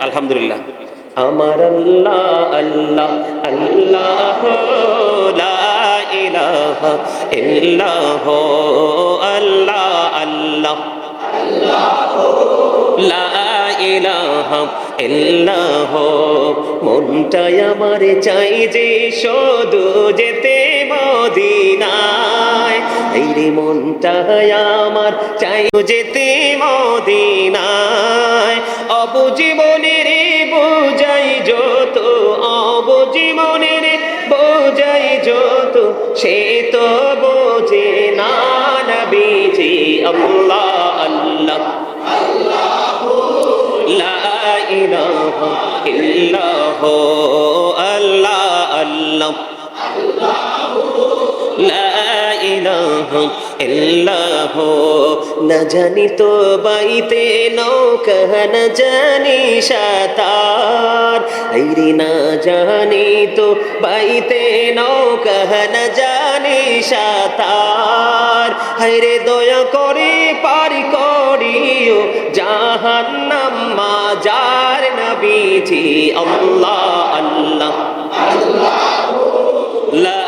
আলহামদুলিল্লাহ। আমার আল্লাহ আল্লাহ আল্লাহ আল্লাহ আল্লাহ। ইল্লাহ। মনটাই আমার চাই যে শুধু যেতে মদিনায়। এই মনটাই আমার চাই যেতে মদিনায়। অবজীবনের বোঝাই যত অবজীবনের বোঝাই যত, সে তো বোঝে না নবীজি আল্লাহ আল্লাহ। আল্লাহ আল্লাহ। লা ইল্লাহ, না জানি তো বাইতে নৌকা, না জানি সাতার। আইরে না জানি তো বাইতে নৌকা, না জানি সাতার। হাইরে দয়া করে পারি করিও জাহান্নাম মাজার নবীজি, আল্লাহ আল্লাহ। লা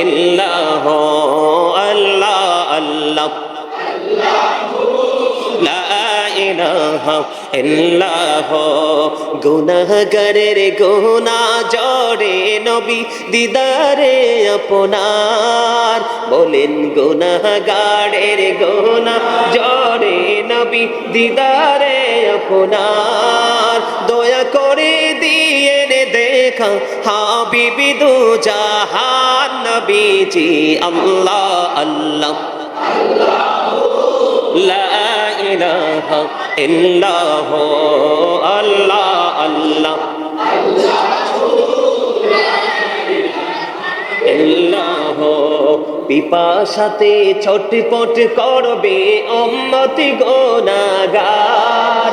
ইল্লাহ আল্লাহ আল্লাহ লা ইলাহা ইল্লাহ। গুনাহগারের গুনা জড়ে নবী দিদারে আপনার। বলেন গুনাহগারের গুনা জড়ে নবী দিদারে আপনার। দেখা হাবিবি দু জাহান নবীজি আল্লাহ আল্লাহ। লা ইলাহা ইল্লাহ আল্লাহ আল্লাহ। ইল্লাহ পিপাসাতে ছটপট করবে অম্মতি গোনাগার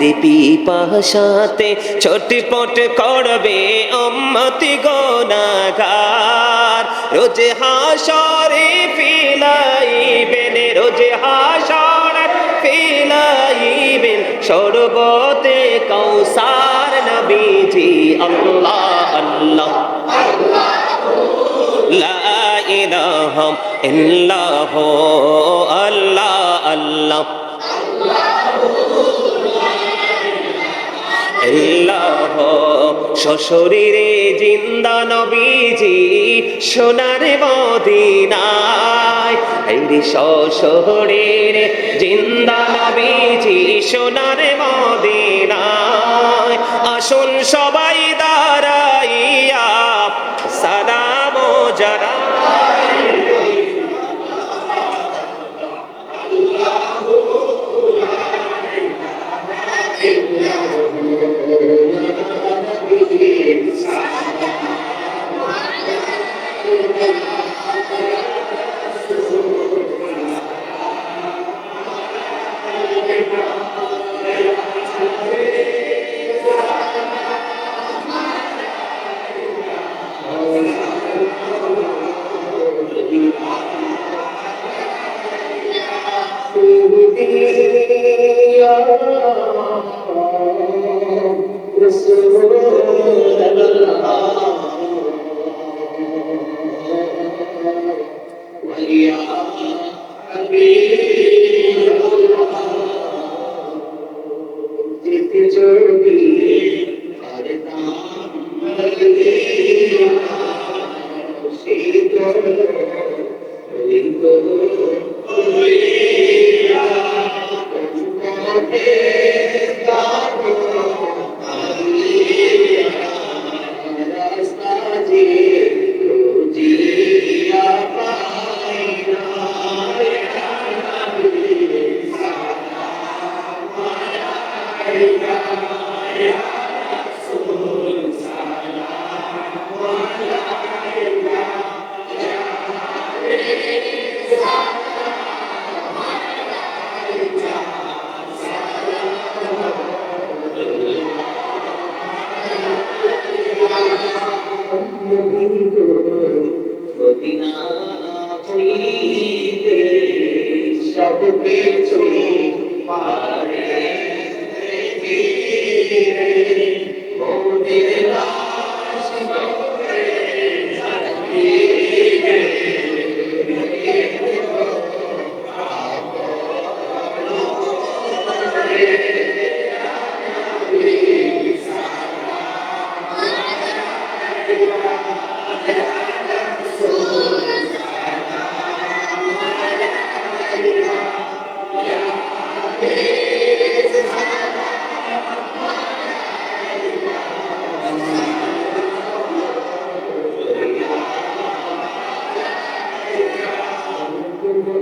রে পিপাসাতে ছটপট করবে অম্মতি গোনাগার রোজ হাসরে ফিলাইবেন, রোজ হাসর ফিলাইবেন সর্বতে কৌসার নবীজি। আল্লাহ আল্লাহ। ইল্লাহ আল্লাহ আল্লাহ। ইল্লাহ সশরীরে জিন্দা নবীজি সোনার মদিনায়। এই জিন্দা নবীজি সোনার মদিনায়। আসুন সবাই দাঁড়াইয়া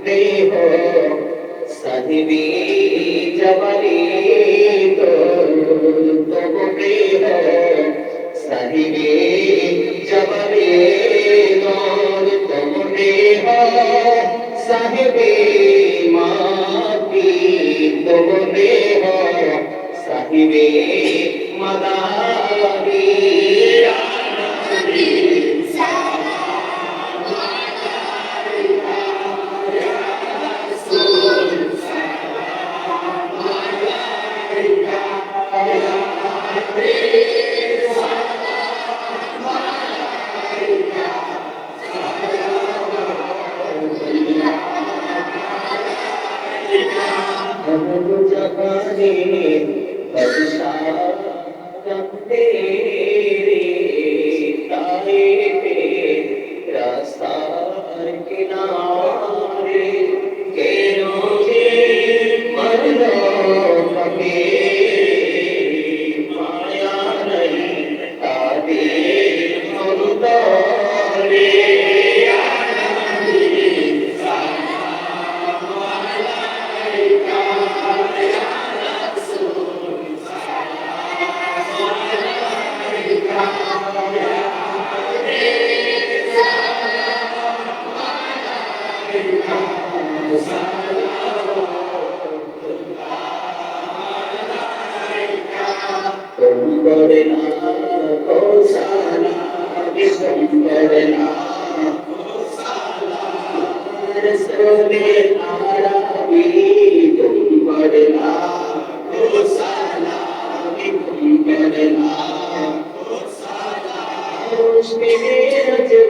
ढूंढते हो सदवी जबरी तो ढूंढते हो सदवी जबरी दौर ढूंढते हो साहिबे माती ढूंढते हो साहिबे मदारी Amen.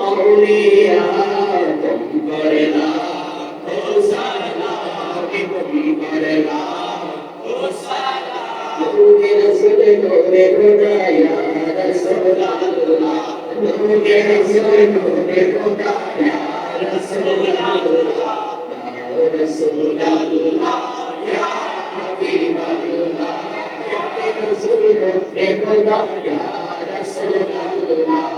আউলিয়া করে না ও সারা কি করে না ও সারা তুমি রসুল করে খোদায়া রাসূলুল্লাহ তুমি রসুল করে খোদায়া রাসূলুল্লাহ রাসূলুল্লাহ ইয়া হাবিবাল্লাহ ইয়া রসুল করে খোদায়া রাসূলুল্লাহ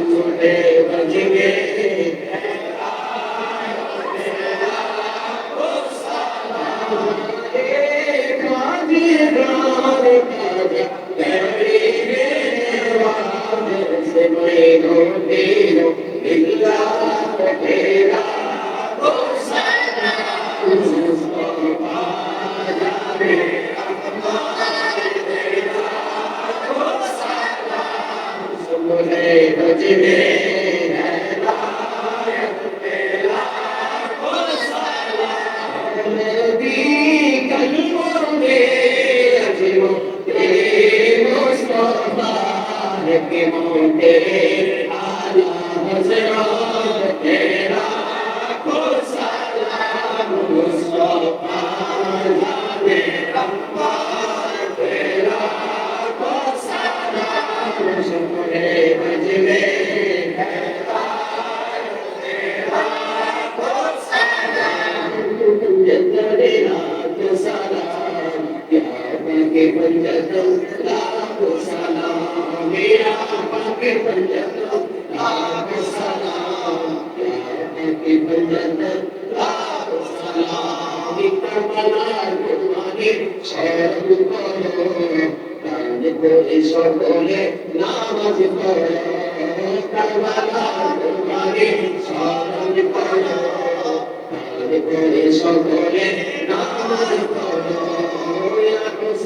उठे बजेंगे Thank you. Amen.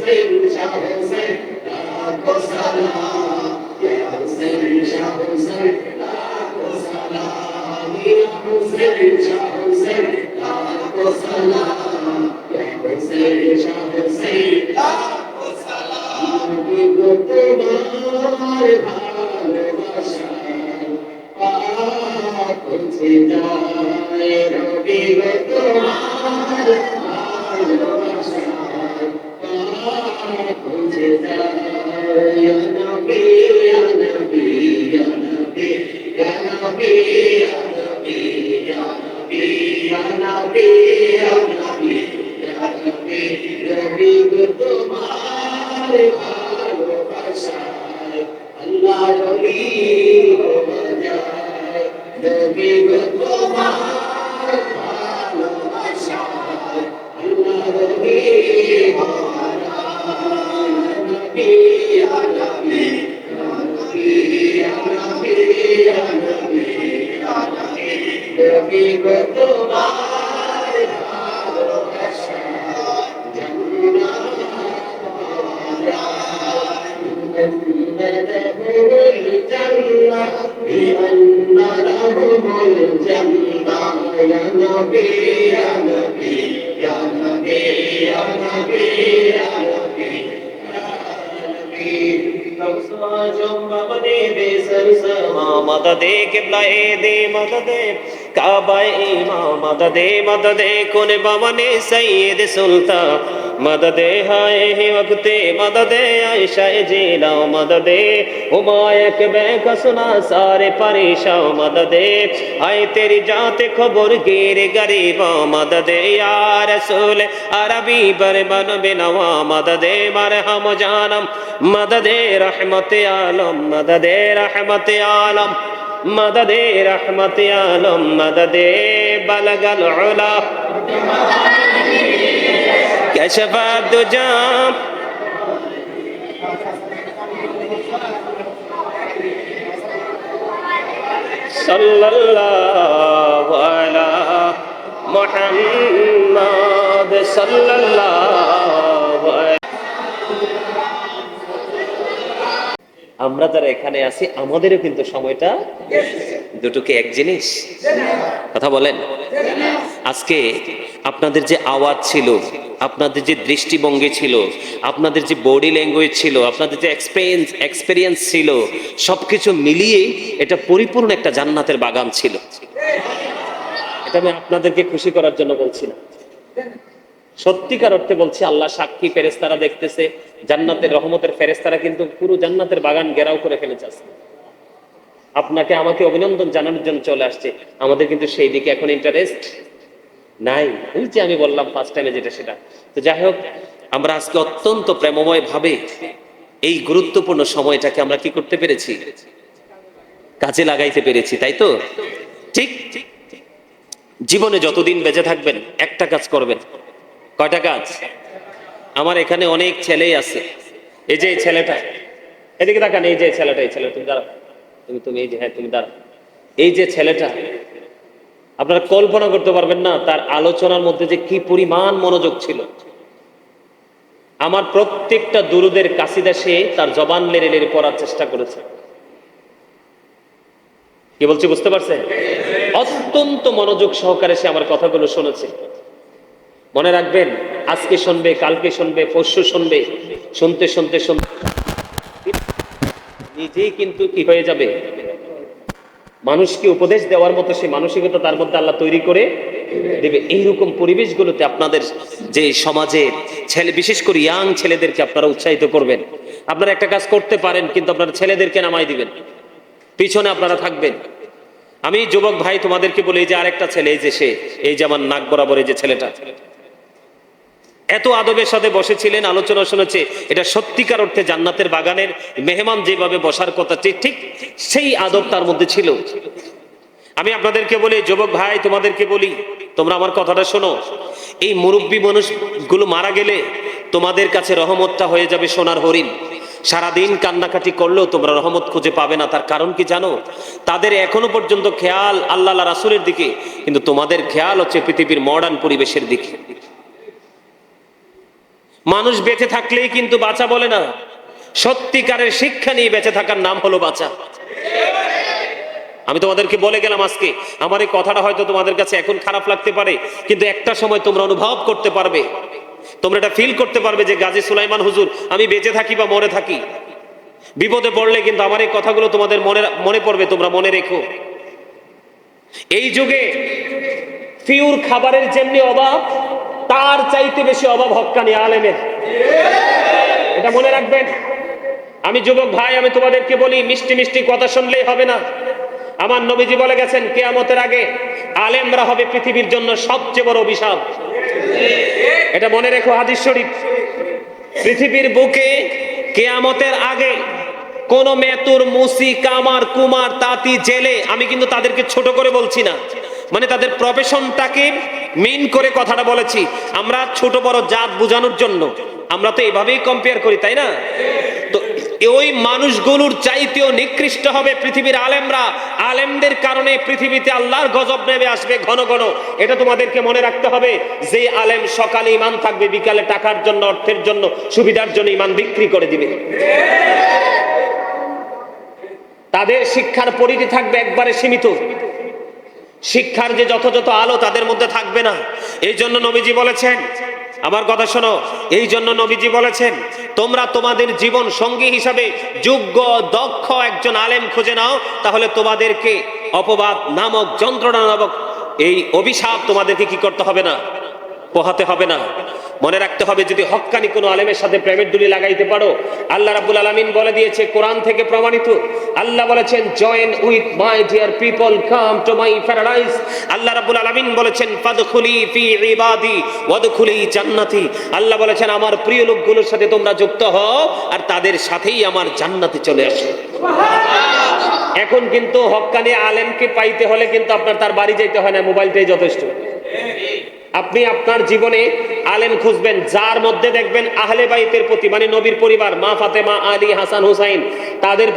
المسلم شهر زين لا تسأل عن Aleluia. মদদে কেবলা এ দে মদদে, কাবায় ইমাম মদদে মদদে, কোনে বামনে সৈয়দ সুলতান মদদে হায় হে ওয়াক্তে মদদে আয়েশা জে মদদে হুমায়ক বে কসনা সারে পরেশাও মদদে আয় তেরি জাতে খবর গির গরিব মদদে, ইয়া রাসূল আরবি বরবন বিনওয়া মদদে মারহাম জানম, মদদে রহমতে আলম, মদদে রহমতে আলম। মাদাদে রাহমতে আলম মাদাদে বালাগাল ওলা كشفت دجام صلى الله على محمد صلى الله عليه আমরা যারা এখানে আছি, আমাদেরও কিন্তু সময়টা দুটোকে এক জিনিস। কথা বলেন। আজকে আপনাদের যে আওয়াজ ছিল, আপনাদের যে দৃষ্টিভঙ্গি ছিল, আপনাদের যে বডি ল্যাঙ্গুয়েজ ছিল, আপনাদের যে এক্সপেরিয়েন্স, এক্সপিরিয়েন্স ছিল সব কিছু মিলিয়ে এটা পরিপূর্ণ একটা জান্নাতের বাগান ছিল। এটা আমি আপনাদেরকে খুশি করার জন্য বলছি না। সত্যিকার অর্থে বলছি, আল্লাহ সাক্ষী ফেরেস্তারা দেখতেছে, জান্নাতের রহমতের ফেরেস্তারা কিন্তু পুরো জান্নাতের বাগান ঘেরাও করে ফেলেছে আজকে। আপনাকে আমাকে অভিনন্দন জানানোর জন্য চলে আসছে। আমাদের কিন্তু সেই দিকে এখন ইন্টারেস্ট নাই। যে আমি বললাম ফার্স্ট টাইমে যেটা সেটা। তো যাই হোক, আমরা আজকে অত্যন্ত প্রেমময় ভাবে এই গুরুত্বপূর্ণ সময়টাকে আমরা কি করতে পেরেছি? কাজে লাগাইতে পেরেছি, তাই তো? ঠিক? জীবনে যতদিন বেঁচে থাকবেন, একটা কাজ করবেন। কয়টা কাজ আমার এখানে অনেক ছেলেই আছে। এই যে ছেলেটা, এদিকে তাকান, এই যে ছেলেটা, এই ছেলে তুমি দাঁড়াও। তুমি তুমি এই যে হ্যাঁ তুমি দাঁড়াও। এই যে ছেলেটা, আপনারা কল্পনা করতে পারবেন না তার আলোচনার মধ্যে যে কি পরিমাণ মনোযোগ ছিল। আমার প্রত্যেকটা দুরুদের কাশিদা সে তার জবান লেড়ে লেড়ে পড়ার চেষ্টা করেছে। কি বলছি, বুঝতে পারছেন? অত্যন্ত মনোযোগ সহকারে সে আমার কথাগুলো শুনেছে। মনে রাখবেন, আজকে শুনবে, কালকে শুনবে, পরশু শুনবে, শুনতে শুনতে শুনতে নিজেই কিন্তু কি হয়ে যাবে? মানুষকে উপদেশ দেওয়ার মতো সে মানসিকতা তার মধ্যে আল্লাহ তৈরি করে দেবে। এইরকম পরিবেশগুলোতে আপনাদের যে সমাজে ছেলে, বিশেষ করে ইয়াং ছেলেদেরকে আপনারা উৎসাহিত করবেন। আপনারা একটা কাজ করতে পারেন, কিন্তু আপনারা ছেলেদেরকে নামাই দিবেন। পিছনে আপনারা থাকবেন। আমি যুবক ভাই তোমাদেরকে বলি যে আরেকটা ছেলে, এই যে সে, এই যে আমার নাক বরাবর এই যে ছেলেটা। এত আদবের সাথে বসেছিলেন, আলোচনা শুনেছে, এটা সত্যিকার অর্থে জান্নাতের বাগানের মেহমান যেভাবে বসার কথা, ঠিক সেই আদব তার মধ্যে ছিল। আমি আপনাদেরকে বলি, যুবক ভাই, তোমাদেরকে বলি, তোমরা আমার কথাটা শোনো। এই মুরব্বী মানুষগুলো মারা গেলে তোমাদের কাছে রহমতটা হয়ে যাবে সোনার হরিণ। সারাদিন কান্নাকাটি করলেও তোমরা রহমত খুঁজে পাবে না। তার কারণ কি জানো? তাদের এখনও পর্যন্ত খেয়াল আল্লাহ রাসুলের দিকে, কিন্তু তোমাদের খেয়াল হচ্ছে পৃথিবীর মডার্ন পরিবেশের দিকে। মানুষ বেঁচে থাকলেই কিন্তু বাঁচা বলে না। সত্যিকারের শিক্ষা নিয়ে বেঁচে থাকার নাম হলো বাঁচা। আমি তোমাদেরকে বলে গেলাম আজকে, আমার এই কথাটা হয়তো তোমাদের কাছে এখন খারাপ লাগতে পারে, কিন্তু একটা সময় তোমরা অনুভব করতে পারবে। তোমরা এটা ফিল করতে পারবে যে গাজী সুলাইমান হুজুর, আমি বেঁচে থাকি বা মরে থাকি। বিপদে পড়লে কিন্তু আমার এই কথাগুলো তোমাদের মনে মনে পড়বে, তোমরা মনে রেখো। এই যুগে ফিউর খাবারের যেমনি অভাব তার চাইতে বেশি অভাব হক্কানি আলেমের। এটা মনে রাখবেন। আমি যুবক ভাই, আমি তোমাদেরকে বলি, মিষ্টি মিষ্টি কথা শুনলেই হবে না। আমার নবীজি বলে গেছেন, কেয়ামতের আগে আলেমরা হবে পৃথিবীর জন্য সবচেয়ে বড় অভিশাপ। এটা মনে রেখো হাদিস শরীফ। পৃথিবীর বুকে কেয়ামতের আগে কোন মেতুর মুসি, কামার, কুমার, তাঁতি, জেলে আমি কিন্তু তাদেরকে ছোট করে বলছি না। মানে তাদের প্রফেশনটাকে মেইন করে কথাটা বলেছি। আমরা ছোট বড় জাত বোঝানোর জন্য। আমরা তো এভাবেই কম্পেয়ার করি, তাই না? তো ওই মানুষগুলোর চাইতেও নিকৃষ্ট হবে পৃথিবীর আলেমরা। আলেমদের কারণে পৃথিবীতে আল্লাহর গজব নেমে আসবে ঘন ঘন। এটা তোমাদেরকে মনে রাখতে হবে, যে আলেম সকালে ইমান থাকবে, বিকালে টাকার জন্য, অর্থের জন্য, সুবিধার জন্য ইমান বিক্রি করে দিবে। তাদের শিক্ষার পরিধি থাকবে একবারে সীমিত। শিক্ষার যে যথাযথ আলো তাদের মধ্যে থাকবে না। এই জন্য নবীজি বলেছেন, আমার কথা শোনো, এই জন্য নবীজি বলেছেন, তোমরা তোমাদের জীবন সঙ্গী হিসাবে যোগ্য, দক্ষ একজন আলেম খুঁজে নাও, তাহলে তোমাদেরকে অপবাদ নামক যন্ত্রণা নামক এই অভিশাপ তোমাদেরকে কি করতে হবে না? পোহাতে হবে না। মনে রাখতে হবে যদি হক্কানি কোনো আলেমের সাথে প্রেমের ডুলি লাগাইতে পারো আল্লাহ রাব্বুল আলামিন বলে দিয়েছে কোরআন থেকে প্রমাণিত। আল্লাহ বলেছেন join with my dear people come to my paradise আল্লাহ রাব্বুল আলামিন বলেছেন ফাদখুলি ফি ইবাদি ওয়াদখুলি জান্নাতি। আল্লাহ বলেছেন আমার প্রিয় লোকগুলোর সাথে তোমরা যুক্ত হও আর তাদের সাথেই আমার জান্নাতে চলে আসো। এখন কিন্তু হক্কানি আলেমকে পাইতে হলে কিন্তু আপনার তার বাড়ি যেতে হয় না মোবাইলটাই যথেষ্ট। আপনি আপনার জীবনে আলেম খুঁজবেন, যার মধ্যে দেখবেন আহলে বাইতের প্রতি মানে নবীর পরিবার, মা ফাতেমা, আলী, হাসান, হুসাইন, তাদের